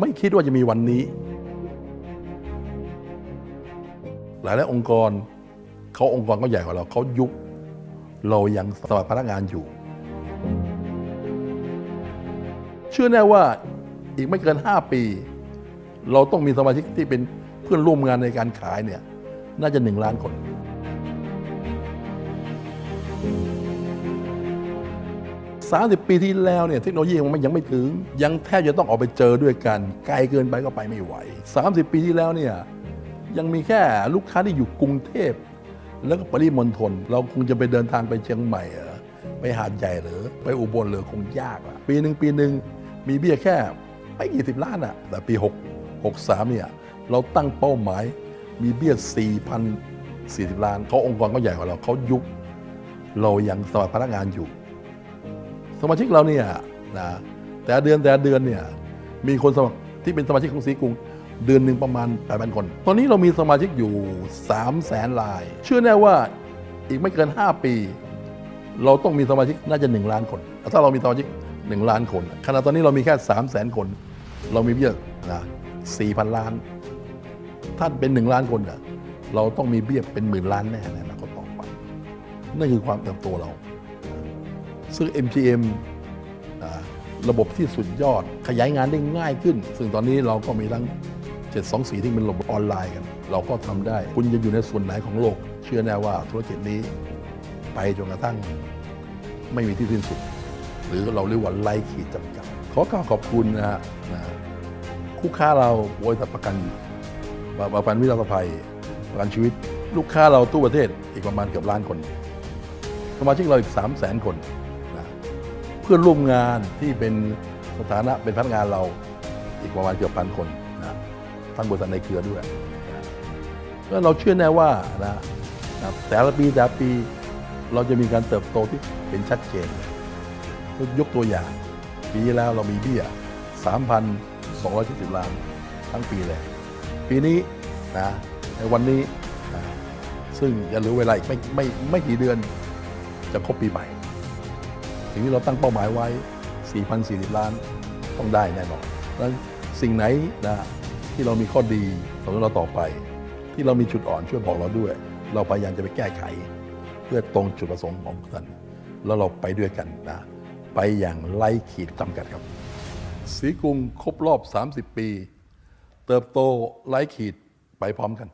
ไม่คิดว่าจะมีวันนี้ หลายหลายองค์กรเขาองค์กรก็ใหญ่กว่าเราเขายุบเรายังสมัครพนักงานอยู่ เชื่อแน่ว่าอีกไม่เกิน 5 ปี เราต้องมีสมาชิกที่เป็นเพื่อนร่วมงานในการขายเนี่ย น่าจะหนึ่งล้านคน 30 ปีที่แล้วเนี่ยเทคโนโลยีมันยังไม่ถึง ยังแทบจะต้องออกไปเจอด้วยกัน ไกลเกินไปก็ไปไม่ไหว 30 ปีที่แล้วเนี่ยยังมีแค่ลูกค้าที่อยู่กรุงเทพ แล้วก็ปริมณฑลเราคงจะไปเดินทางไปเชียงใหม่เหรอไปหาดใหญ่หรือ ไปอุบลหรือคงยากอะปีหนึ่งปีหนึ่งมีเบี้ยแค่ไม่กี่สิบล้านอะแต่ปี 6 63เนี่ยเราตั้งเป้าหมายมีเบี้ย4,040 ล้านเขาองค์กรก็ใหญ่กว่าเราเขายุบเรายังสมัครพนักงานอยู่ สมาชิกเราเนี่ยนะแต่เดือนแต่เดือนเนี่ยมีคนสมัครที่เป็นสมาชิกของสีกรุงเดือนหนึ่งประมาณ8,000คน ตอนนี้เรามีสมาชิกอยู่ 3 0 0แสนราย เชื่อแน่ว่าอีกไม่เกิน 5 ปี เราต้องมีสมาชิกน่าจะ 1 ล้านคน ถ้าเรามีสมาชิก 1 ล้านคนขณะตอนนี้เรามีแค่ 3 0 0แสนคน เรามีเบี้ยนะ4,000 ล้าน ถ้าเป็น 1 ล้านคนเราต้องมีเบี้ยเป็นหมื่นล้านแน่ในอนาคตต่อไปนั่นคือความเติบโตเรา ซึ่ง MGM อ่าระบบที่สุดยอดขยายงานได้ง่ายขึ้น ซึ่งตอนนี้เราก็มีทั้ง 724 ที่เป็นระบบออนไลน์กัน เราก็ทำได้ คุณจะอยู่ในส่วนไหนของโลก เชื่อแน่ว่าธุรกิจนี้ไปจนกระทั่งไม่มีที่สิ้นสุด หรือเราเรียกว่าไร้ขีดจำกัด ขอกล่าวขอบคุณนะฮะนะคู่ค้าเราบริษัทประกันประกันวินาศภัยประกันชีวิต ลูกค้าเราตู้ประเทศอีกประมาณเกือบล้านคน สมาชิกเราอีก3 0 0แสนคน พื่อนร่วมงานที่เป็นสถานะเป็นพนักงานเราอีกประมาณเกือบพันคนนะทั้งบริษัทในเครือด้วยนะแล้วเราเชื่อแน่ว่านะนะแต่ละปีแต่ละปีเราจะมีการเติบโตที่เป็นชัดเจน ยกตัวอย่าง ปีแล้วเรามีเบี้ย 3,270 ล้านทั้งปีเลย ปีนี้นะในวันนี้นะซึ่งยังเหลือเวลาอีกไม่ไม่ไม่กี่เดือนจะครบปีใหม่ สิ่งที่เราตั้งเป้าหมายไว้ 4,040 ล้านต้องได้แน่นอนแล้วสิ่งไหนนะที่เรามีข้อดีสำหรับเราต่อไป ที่เรามีจุดอ่อนช่วยบอกเราด้วย เราพยายามจะไปแก้ไข เพื่อตรงจุดประสงค์ของท่านแล้วเราไปด้วยกันนะไปอย่างไร้ขีดจำกัดครับ สีกรุงครบรอบ 30 ปี เติบโตไร้ขีดไปพร้อมกัน